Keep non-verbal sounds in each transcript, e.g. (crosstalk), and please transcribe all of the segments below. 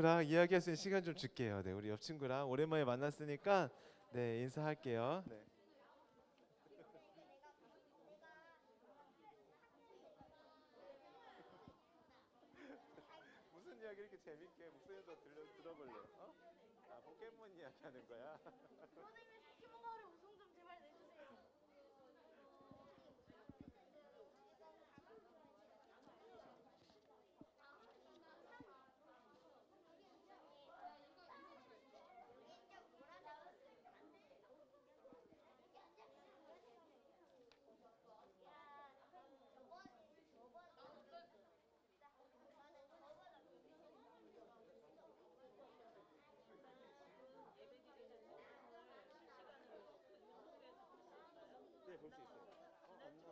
친구랑 이야기할 수 있는 시간 좀 줄게요. 네, 우리 옆 친구랑 오랜만에 만났으니까 네 인사할게요. 네. (laughs) 무슨 이야기 이렇게 재밌게 목소리 더 들려 들어볼래? 어? 아 포켓몬 이야기 하는 거야? 선생님 포켓몬가을에 우승 좀 제발 내주세요. 네, 볼 수 있어요. 어, 없나?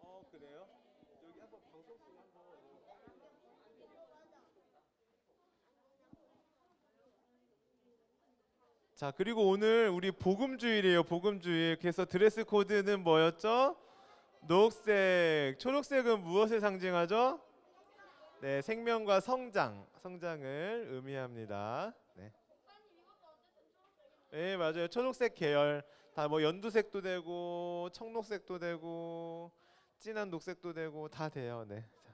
어, 그래요? 여기 한번 방송 한번 자, 그리고 오늘 우리 복음주일이에요. 복음주일. 그래서 드레스 코드는 뭐였죠? 녹색. 초록색은 무엇을 상징하죠? 네, 생명과 성장, 성장을 의미합니다. 네. 네, 맞아요. 초록색 계열. 다 뭐 연두색도 되고 청록색도 되고 진한 녹색도 되고 다 돼요. 네. 자,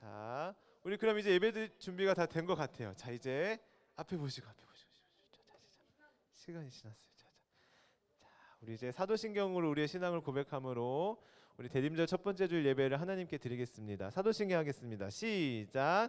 자 우리 그럼 이제 예배 준비가 다 된 것 같아요. 자 이제 앞에 보시고 앞에 보시고 자, 자, 자, 자. 시간이 지났어요. 자, 자. 자, 우리 이제 사도신경으로 우리의 신앙을 고백함으로 우리 대림절 첫 번째 주일 예배를 하나님께 드리겠습니다. 사도신경 하겠습니다. 시작.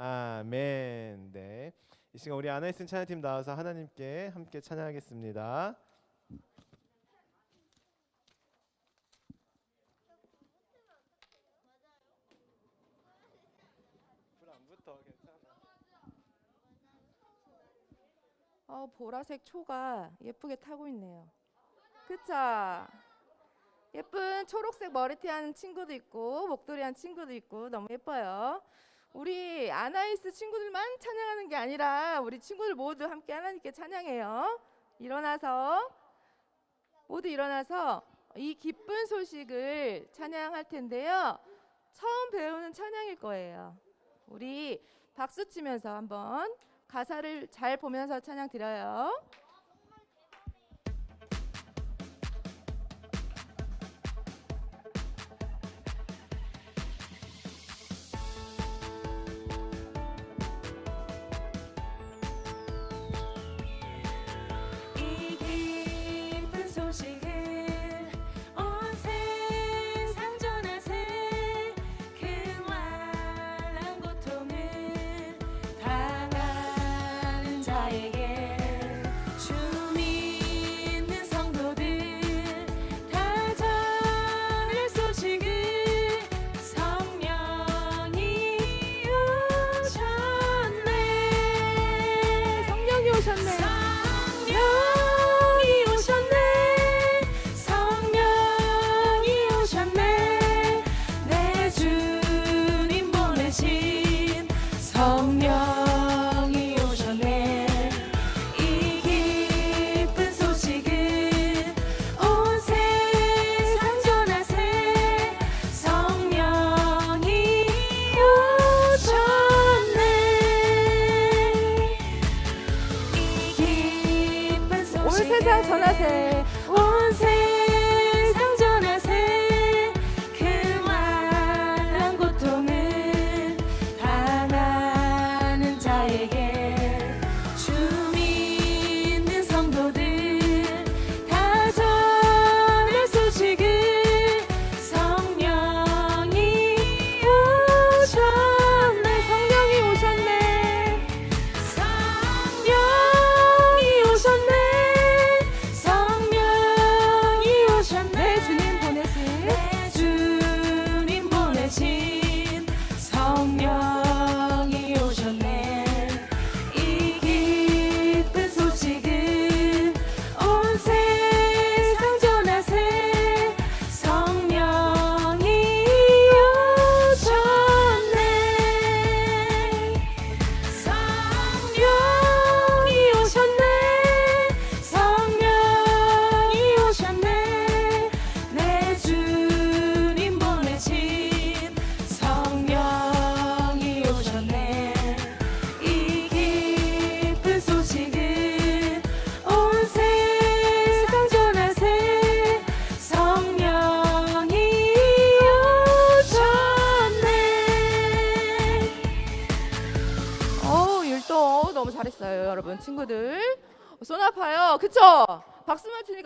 아멘. 네. 이 시간 우리 아나이슨 찬양팀 나와서 하나님께 함께 찬양하겠습니다. 불안 붙어 괜찮아. 어, 보라색 초가 예쁘게 타고 있네요. 그쵸? 예쁜 초록색 머리띠 하는 친구도 있고 목도리 한 친구도 있고 너무 예뻐요. 우리 아나이스 친구들만 찬양하는 게 아니라 우리 친구들 모두 함께 하나님께 찬양해요. 일어나서 모두 일어나서 이 기쁜 소식을 찬양할 텐데요. 처음 배우는 찬양일 거예요. 우리 박수 치면서 한번 가사를 잘 보면서 찬양 드려요.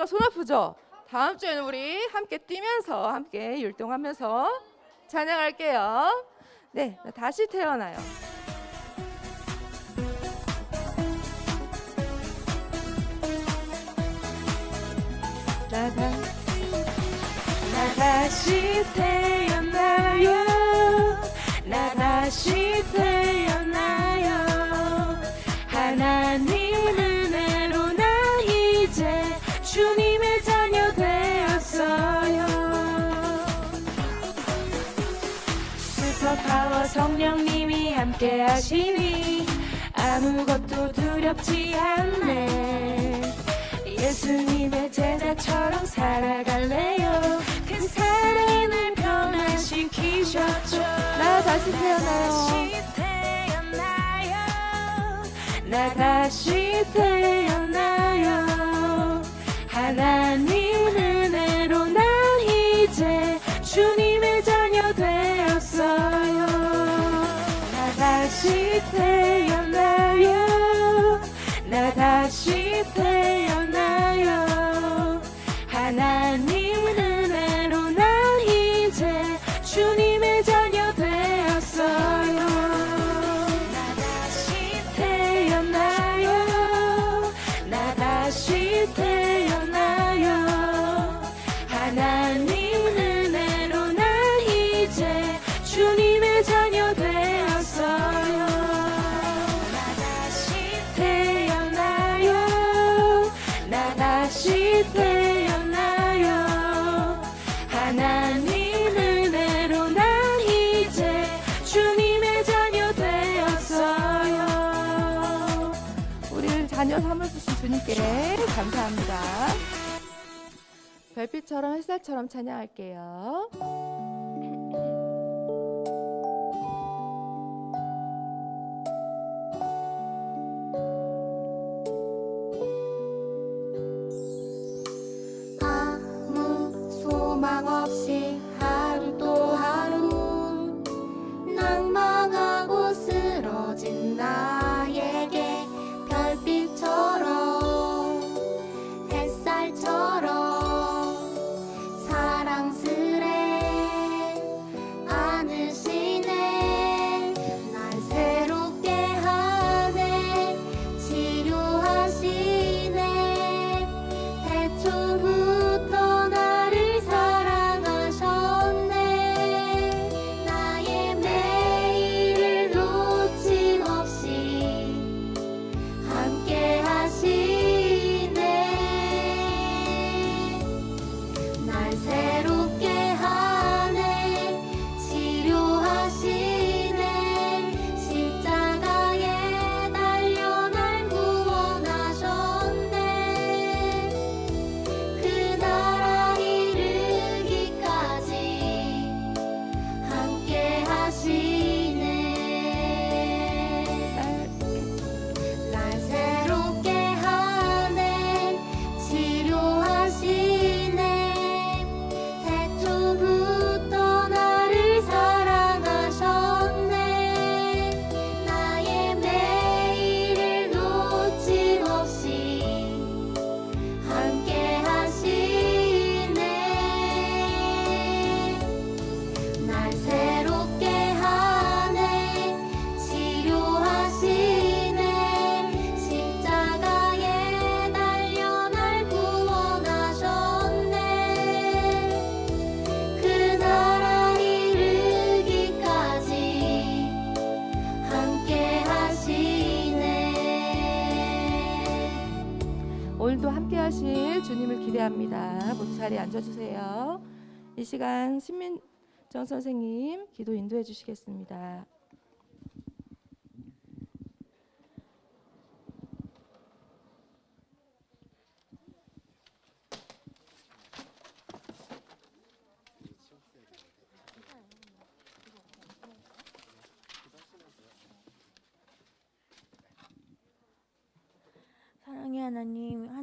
치니까 손 아프죠? 다음 주에는 우리 함께 뛰면서 함께 율동하면서 찬양할게요. 네나 다시 태어나요. 나 다 나 다시 태어나요. 나 다시 태어나요 하시니. 아무것도 두렵지 않네. 예수님의 제자처럼 살아갈래요. 그 사랑이 날 변화시키셨죠. 나 다시 태어나요. 나 다시 태어나요. 하나님 다시 하나님 은혜로 난 이제 주님의 자녀 되었어요 우리를 자녀 삼아주신 주님께 감사합니다. 별빛처럼 햇살처럼 찬양할게요. 자리에 앉아주세요. 이 시간 신민정 선생님 기도 인도해 주시겠습니다.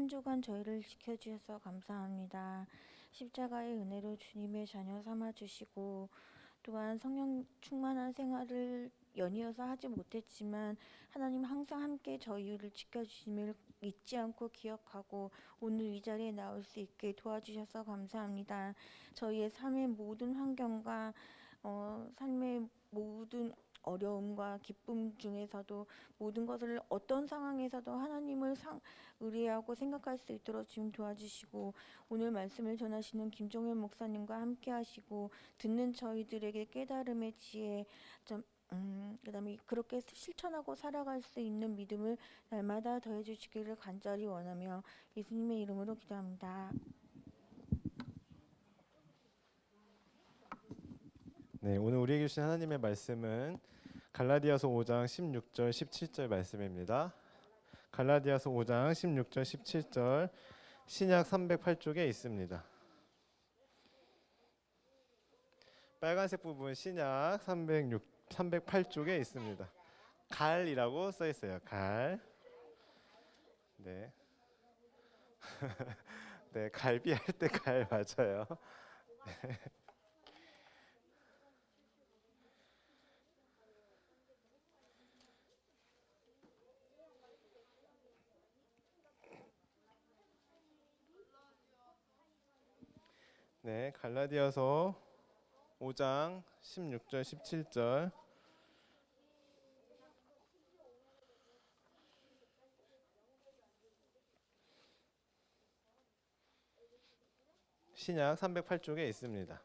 한 주간 저희를 지켜주셔서 감사합니다. 십자가의 은혜로 주님의 자녀 삼아 주시고 또한 성령 충만한 생활을 연이어서 하지 못했지만 하나님 항상 함께 저희를 지켜주심을 잊지 않고 기억하고 오늘 이 자리에 나올 수 있게 도와주셔서 감사합니다. 저희의 삶의 모든 환경과 어, 삶의 모든 어려움과 기쁨 중에서도 모든 것을 어떤 상황에서도 하나님을 상, 의뢰하고 생각할 수 있도록 주님 도와주시고 오늘 말씀을 전하시는 김종현 목사님과 함께 하시고 듣는 저희들에게 깨달음의 지혜 좀 음, 그다음에 그렇게 실천하고 살아갈 수 있는 믿음을 날마다 더해 주시기를 간절히 원하며 예수님의 이름으로 기도합니다. 네, 오늘 우리에게 주신 하나님의 말씀은 갈라디아서 5장 16절 17절 말씀입니다. 갈라디아서 5장 16절 17절 신약 308쪽에 있습니다. 빨간색 부분 신약 306 308쪽에 있습니다. 갈이라고 써 있어요. 갈. 네. (laughs) 네, 갈비 할 때 갈 맞아요. 네, (laughs) 갈라디아서 5장 16절 17절 신약 308쪽에 있습니다.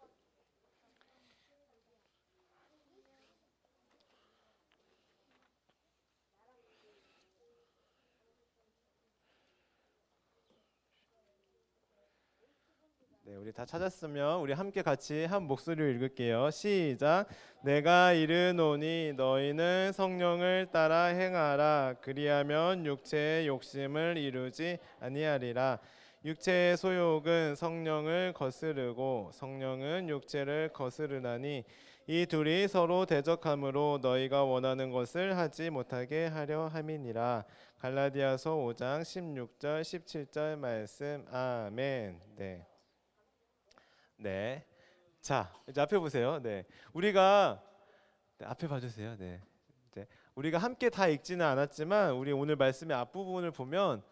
찾았으면 우리 함께 같이 한 목소리로 읽을게요. 시작. 내가 이르노니 너희는 성령을 따라 행하라. 그리하면 육체의 욕심을 이루지 아니하리라. 육체의 소욕은 성령을 거스르고 성령은 육체를 거스르나니 이 둘이 서로 대적함으로 너희가 원하는 것을 하지 못하게 하려 함이니라. 갈라디아서 5장 16절 17절 말씀. 아멘. 네. 네. 자, 이제 앞에 보세요. 네. 우리가 네, 앞에 봐 주세요. 네. 이제 우리가 함께 다 읽지는 않았지만 우리 오늘 말씀의 앞부분을 보면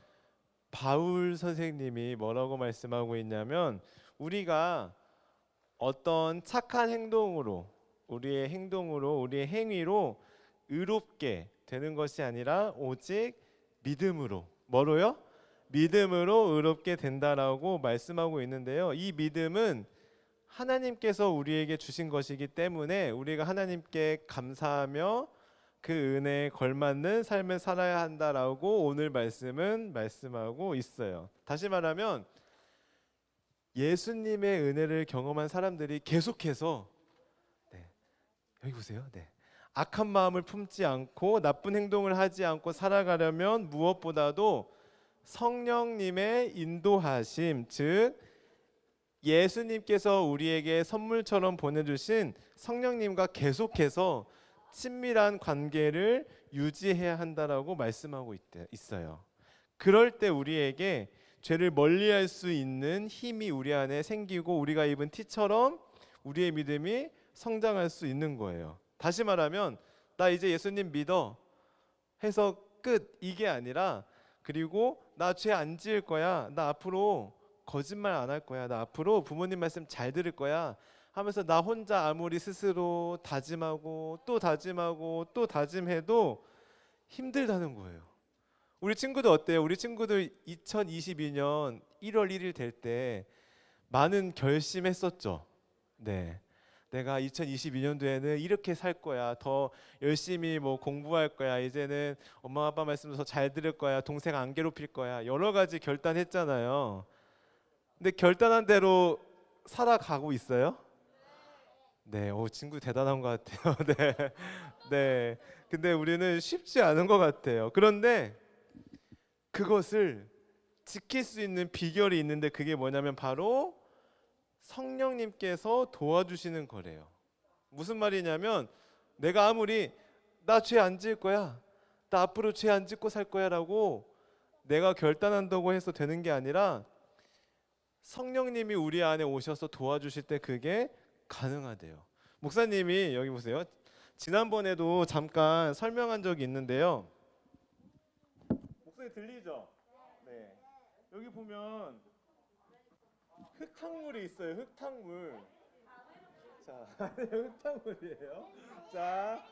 바울 선생님이 뭐라고 말씀하고 있냐면 우리가 어떤 착한 행동으로 우리의 행동으로 우리의 행위로 의롭게 되는 것이 아니라 오직 믿음으로 뭐로요? 믿음으로 의롭게 된다라고 말씀하고 있는데요. 이 믿음은 하나님께서 우리에게 주신 것이기 때문에 우리가 하나님께 감사하며 그 은혜에 걸맞는 삶을 살아야 한다라고 오늘 말씀은 말씀하고 있어요. 다시 말하면 예수님의 은혜를 경험한 사람들이 계속해서 네, 여기 보세요. 네. 악한 마음을 품지 않고 나쁜 행동을 하지 않고 살아가려면 무엇보다도 성령님의 인도하심, 즉 예수님께서 우리에게 선물처럼 보내주신 성령님과 계속해서 친밀한 관계를 유지해야 한다라고 말씀하고 있어요. 그럴 때 우리에게 죄를 멀리할 수 있는 힘이 우리 안에 생기고 우리가 입은 티처럼 우리의 믿음이 성장할 수 있는 거예요. 다시 말하면 나 이제 예수님 믿어 해서 끝 이게 아니라 그리고 나 죄 안 지을 거야. 나 앞으로 거짓말 안 할 거야. 나 앞으로 부모님 말씀 잘 들을 거야. 하면서 나 혼자 아무리 스스로 다짐하고 또 다짐하고 또 다짐해도 힘들다는 거예요. 우리 친구들 어때요? 우리 친구들 2022년 1월 1일 될 때 많은 결심했었죠. 네. 내가 2022년도에는 이렇게 살 거야. 더 열심히 뭐 공부할 거야. 이제는 엄마 아빠 말씀 더잘 들을 거야. 동생 안 괴롭힐 거야. 여러 가지 결단했잖아요. 근데 결단한 대로 살아가고 있어요? 네, 오 친구 대단한 것 같아요. (laughs) 네, 네. 근데 우리는 쉽지 않은 것 같아요. 그런데 그것을 지킬 수 있는 비결이 있는데 그게 뭐냐면 바로 성령님께서 도와주시는 거래요. 무슨 말이냐면 내가 아무리 나 죄 안 지을 거야. 나 앞으로 죄 안 짓고 살 거야라고 내가 결단한다고 해서 되는 게 아니라 성령님이 우리 안에 오셔서 도와주실 때 그게 가능하대요. 목사님이 여기 보세요. 지난번에도 잠깐 설명한 적이 있는데요. 목소리 들리죠? 네. 여기 보면 흙탕물이 있어요. 흙탕물. 자, (laughs) 흙탕물이에요. 자,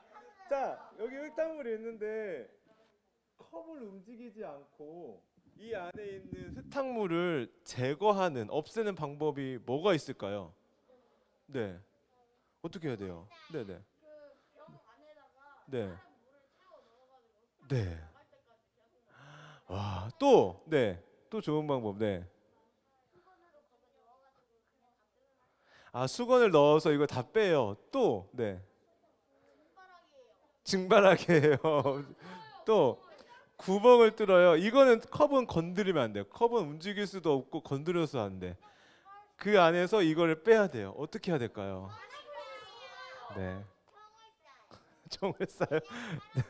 자 여기 흙탕물이 있는데 컵을 움직이지 않고 이 안에 있는 흙탕물을 제거하는 없애는 방법이 뭐가 있을까요? 네. 어떻게 해야 돼요? 네, 네. 네. 네. 와, 또 네. 또 좋은 방법. 네. 아, 수건을 넣어서 이거 다 빼요. 또 네. 증바라기예요. (laughs) 또 구멍을 뚫어요. 이거는 컵은 건드리면 안 돼요. 컵은 움직일 수도 없고 건드려서 안 돼. 그 안에서 이거를 빼야 돼요. 어떻게 해야 될까요? 네. (laughs) 총을 쏴요. (laughs) 네.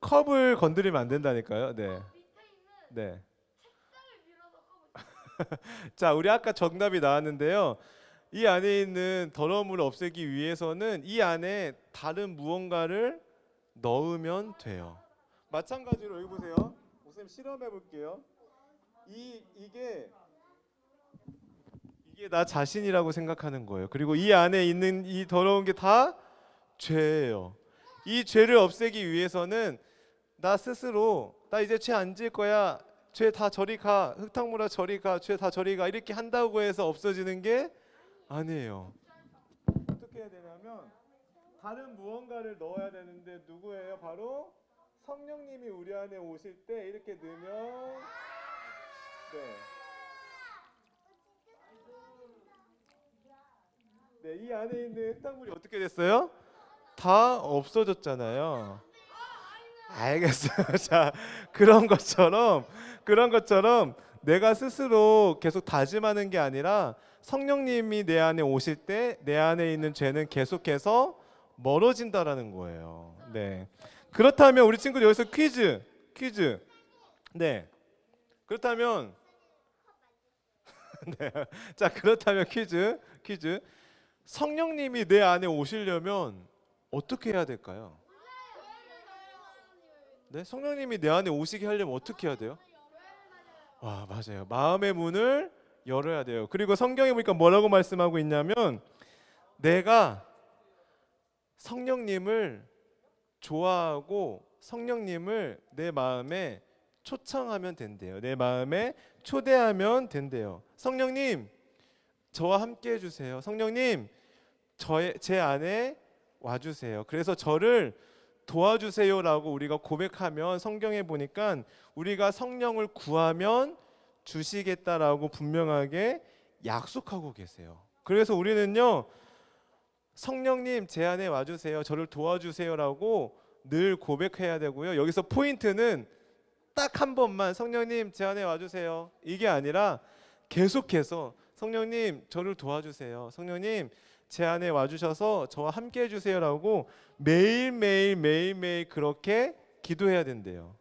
컵을 건드리면 안 된다니까요. 네. 네. 자, 우리 아까 정답이 나왔는데요. 이 안에 있는 더러운 물을 없애기 위해서는 이 안에 다른 무언가를 넣으면 돼요. 마찬가지로 여기 보세요. 목사님 실험해 볼게요. 이 이게 이게 나 자신이라고 생각하는 거예요. 그리고 이 안에 있는 이 더러운 게 다 죄예요. 이 죄를 없애기 위해서는 나 스스로 나 이제 죄안질 거야. 죄 다 저리 가. 흙탕물아 저리 가. 죄 다 저리 가. 이렇게 한다고 해서 없어지는 게 아니에요. 어떻게 해야 되냐면 다른 무언가를 넣어야 되는데 누구예요? 바로 성령님이 우리 안에 오실 때 이렇게 넣으면 네. 네, 이 안에 있는 흙탕물이 어떻게 됐어요? 다 없어졌잖아요. 알겠어요. (laughs) 자, 그런 것처럼 그런 것처럼 내가 스스로 계속 다짐하는 게 아니라 성령님이 내 안에 오실 때 내 안에 있는 죄는 계속해서 멀어진다라는 거예요. 네. 그렇다면 우리 친구들 여기서 퀴즈, 퀴즈. 네. 그렇다면 (laughs) 네. 자, 그렇다면 퀴즈, 퀴즈. 성령님이 내 안에 오시려면 어떻게 해야 될까요? 네, 성령님이 내 안에 오시게 하려면 어떻게 해야 돼요? 와, 맞아요. 마음의 문을 열어야 돼요. 그리고 성경에 보니까 뭐라고 말씀하고 있냐면 내가 성령님을 좋아하고 성령님을 내 마음에 초청하면 된대요. 내 마음에 초대하면 된대요. 성령님, 저와 함께 해주세요. 성령님, 저의 제 안에 와주세요. 그래서 저를 도와주세요라고 우리가 고백하면 성경에 보니까 우리가 성령을 구하면 주시겠다라고 분명하게 약속하고 계세요. 그래서 우리는요 성령님 제 안에 와주세요. 저를 도와주세요라고 늘 고백해야 되고요. 여기서 포인트는 딱 한 번만 성령님 제 안에 와주세요. 이게 아니라 계속해서 성령님 저를 도와주세요. 성령님 제 안에 와주셔서 저와 함께 해주세요라고 매일 매일 매일 매일 그렇게 기도해야 된대요.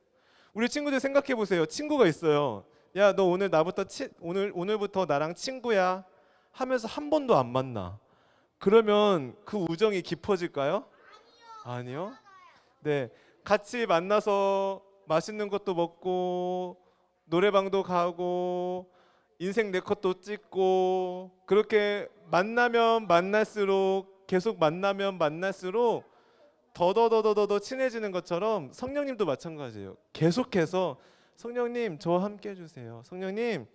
우리 친구들 생각해 보세요. 친구가 있어요. 야 너 오늘 나부터 치, 오늘 오늘부터 나랑 친구야 하면서 한 번도 안 만나. 그러면 그 우정이 깊어질까요? 아니요. 네, 같이 만나서 맛있는 것도 먹고 노래방도 가고 인생 내 컷도 찍고 그렇게 만나면 만날수록 계속 만나면 만날수록 더더더더더 친해지는 것처럼 성령님도 마찬가지예요. 계속해서 성령님 저와 함께 해주세요. 성령님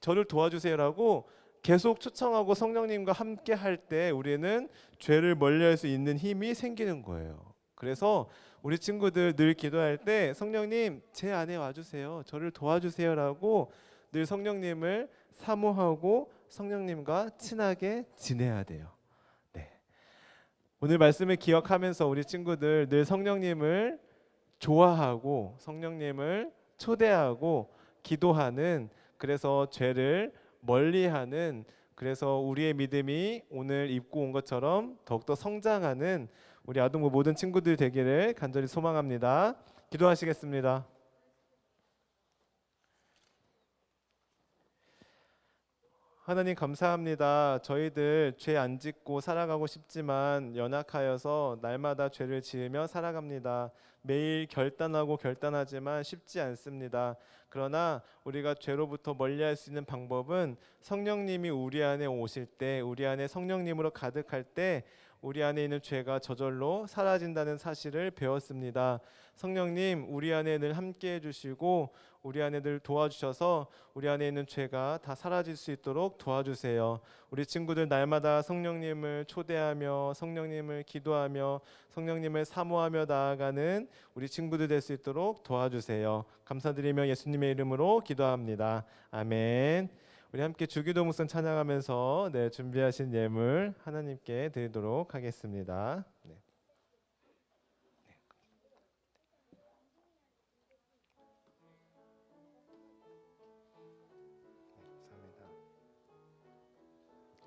저를 도와주세요라고 계속 초청하고 성령님과 함께 할 때 우리는 죄를 멀리할 수 있는 힘이 생기는 거예요. 그래서 우리 친구들 늘 기도할 때 성령님 제 안에 와주세요. 저를 도와주세요라고 늘 성령님을 사모하고 성령님과 친하게 지내야 돼요. 네. 오늘 말씀을 기억하면서 우리 친구들 늘 성령님을 좋아하고 성령님을 초대하고 기도하는 그래서 죄를 멀리하는 그래서 우리의 믿음이 오늘 입고 온 것처럼 더욱더 성장하는 우리 아동부 모든 친구들 되기를 간절히 소망합니다. 기도하시겠습니다. 하나님 감사합니다. 저희들 죄 안 짓고 살아가고 싶지만 연약하여서 날마다 죄를 지으며 살아갑니다. 매일 결단하고 결단하지만 쉽지 않습니다. 그러나 우리가 죄로부터 멀리할 수 있는 방법은 성령님이 우리 안에 오실 때, 우리 안에 성령님으로 가득할 때 우리 안에 있는 죄가 저절로 사라진다는 사실을 배웠습니다. 성령님, 우리 안에 늘 함께 해주시고 우리 안에 늘 도와주셔서 우리 안에 있는 죄가 다 사라질 수 있도록 도와주세요. 우리 친구들 날마다 성령님을 초대하며 성령님을 기도하며 성령님을 사모하며 나아가는 우리 친구들 될 수 있도록 도와주세요. 감사드리며 예수님의 이름으로 기도합니다. 아멘. 우리 함께 주기도 목선 찬양하면서 네, 준비하신 예물 하나님께 드리도록 하겠습니다.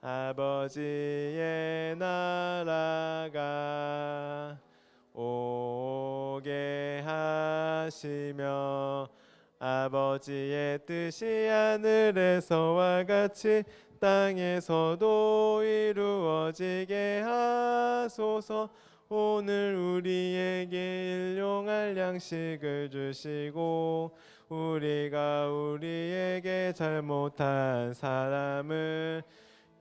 아버지의 나라가 오게 하시며 아버지의 뜻이 하늘에서와 같이 땅에서도 이루어지게 하소서. 오늘 우리에게 일용할 양식을 주시고 우리가 우리에게 잘못한 사람을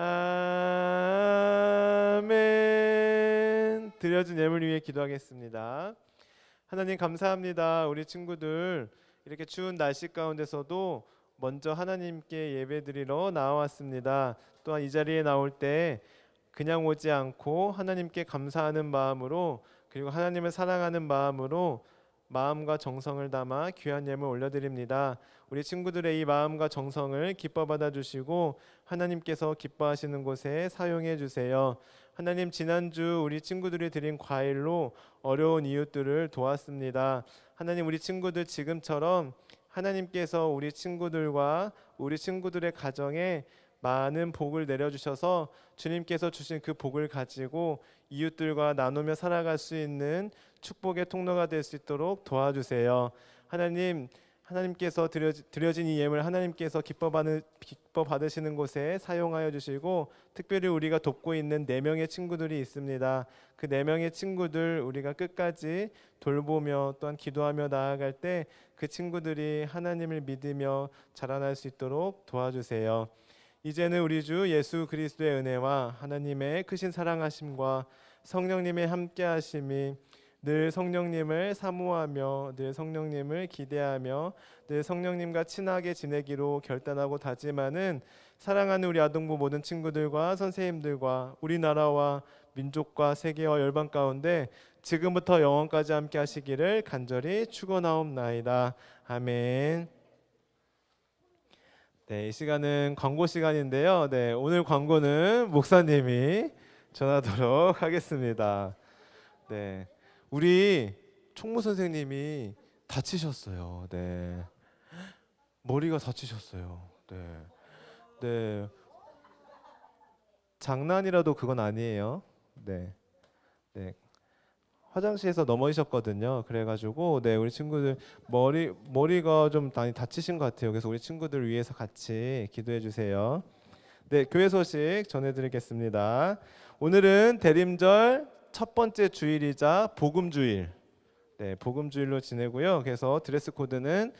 아멘. 드려진 예물 위해 기도하겠습니다. 하나님 감사합니다. 우리 친구들 이렇게 추운 날씨 가운데서도 먼저 하나님께 예배드리러 나왔습니다. 또한 이 자리에 나올 때 그냥 오지 않고 하나님께 감사하는 마음으로 그리고 하나님을 사랑하는 마음으로 마음과 정성을 담아 귀한 예물 올려드립니다. 우리 친구들의 이 마음과 정성을 기뻐 받아 주시고 하나님께서 기뻐하시는 곳에 사용해 주세요. 하나님 지난주 우리 친구들이 드린 과일로 어려운 이웃들을 도왔습니다. 하나님 우리 친구들 지금처럼 하나님께서 우리 친구들과 우리 친구들의 가정에 많은 복을 내려주셔서 주님께서 주신 그 복을 가지고 이웃들과 나누며 살아갈 수 있는 축복의 통로가 될 수 있도록 도와주세요. 하나님, 하나님께서 드려지, 드려 진 이 예물 하나님께서 기뻐 받으 기뻐 받으시는 곳에 사용하여 주시고 특별히 우리가 돕고 있는 네 명의 친구들이 있습니다. 그 네 명의 친구들 우리가 끝까지 돌보며 또한 기도하며 나아갈 때 그 친구들이 하나님을 믿으며 자라날 수 있도록 도와주세요. 이제는 우리 주 예수 그리스도의 은혜와 하나님의 크신 사랑하심과 성령님의 함께하심이 늘 성령님을 사모하며 늘 성령님을 기대하며 늘 성령님과 친하게 지내기로 결단하고 다짐하는 사랑하는 우리 아동부 모든 친구들과 선생님들과 우리나라와 민족과 세계와 열방 가운데 지금부터 영원까지 함께 하시기를 간절히 축원하옵나이다. 아멘. 네, 이 시간은 광고 시간인데요. 네, 오늘 광고는 목사님이 전하도록 (laughs) 하겠습니다. 네, 우리 총무 선생님이 다치셨어요. 네, 머리가 다치셨어요. 네, 네, 장난이라도 그건 아니에요. 네, 네, 화장실에서 넘어지셨거든요. 그래가지고 네, 우리 친구들 머리 머리가 좀 많이 다치신 것 같아요. 그래서 우리 친구들 위해서 같이 기도해 주세요. 네, 교회 소식 전해드리겠습니다. 오늘은 대림절 첫 번째 주일이자 복음 주일. 네, 복음 주일로 지내고요. 그래서 드레스 코드는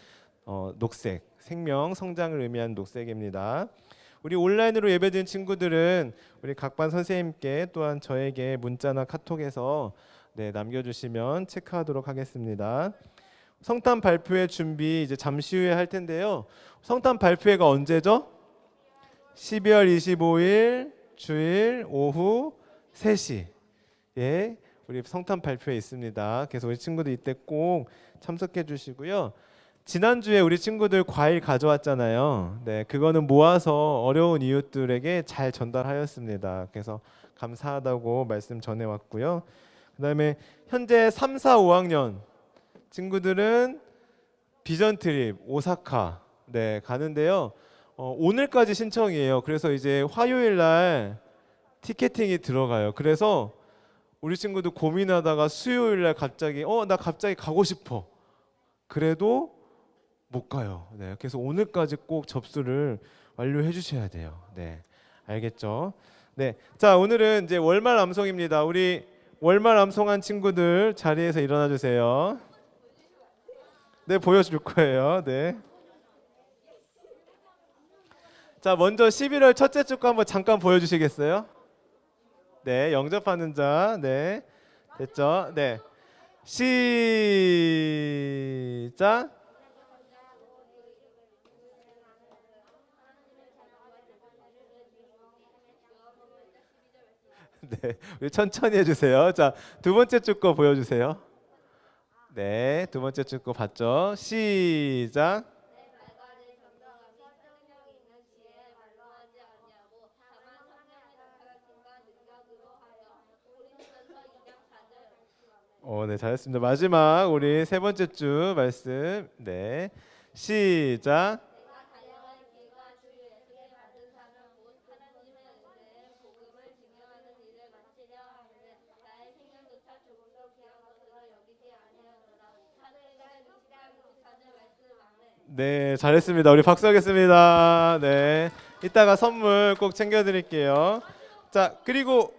어, 녹색, 생명, 성장을 의미하는 녹색입니다. 우리 온라인으로 예배드린 친구들은 우리 각반 선생님께 또한 저에게 문자나 카톡에서 네, 남겨주시면 체크하도록 하겠습니다. 성탄 발표회 준비 이제 잠시 후에 할 텐데요. 성탄 발표회가 언제죠? 12월 25일 주일 오후 3시. 예. 우리 성탄 발표회 있습니다. 그래서 우리 친구들 이때 꼭 참석해 주시고요. 지난주에 우리 친구들 과일 가져왔잖아요. 네, 그거는 모아서 어려운 이웃들에게 잘 전달하였습니다. 그래서 감사하다고 말씀 전해 왔고요. 그다음에 현재 3, 4, 5학년 친구들은 비전 트립 오사카 네, 가는데요. 어, 오늘까지 신청이에요. 그래서 이제 화요일 날 티켓팅이 들어가요. 그래서 우리 친구들 고민하다가 수요일 날 갑자기 어 나 갑자기 가고 싶어. 그래도 못 가요. 네. 그래서 오늘까지 꼭 접수를 완료해 주셔야 돼요. 네. 알겠죠? 네. 자, 오늘은 이제 월말 암송입니다. 우리 월말 암송한 친구들 자리에서 일어나 주세요. 네, 보여줄 거예요. 네. 자, 먼저 11월 첫째 주 거 한번 잠깐 보여주시겠어요? 네, 영접하는 자, 네, 됐죠? 네, 시작. (laughs) 네, 천천히 해주세요. 자, 두 번째 주거 보여주세요. 네, 두 번째 주거 봤죠? 시작. 어, 네, 잘했습니다. 마지막 우리 세 번째 주 말씀. 네, 시작. 네, 잘했습니다. 우리 박수하겠습니다. 네, 이따가 선물 꼭 챙겨드릴게요. 자, 그리고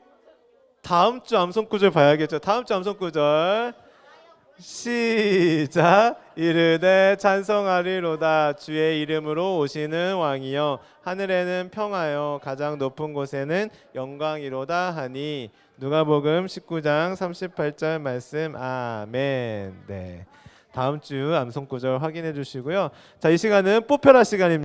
다음 주 암송 구절 봐야겠죠. 다음 주 암송 구절 시작 이르되 찬송하리로다 주의 이름으로 오시는 왕이여 하늘에는 평하여 가장 높은 곳에는 영광이로다 하니 누가복음 19장 38절 말씀 아멘. 네. 다음 주 암송 구절 확인해 주시고요. 자, 이 시간은 뽑혀라 시간입니다.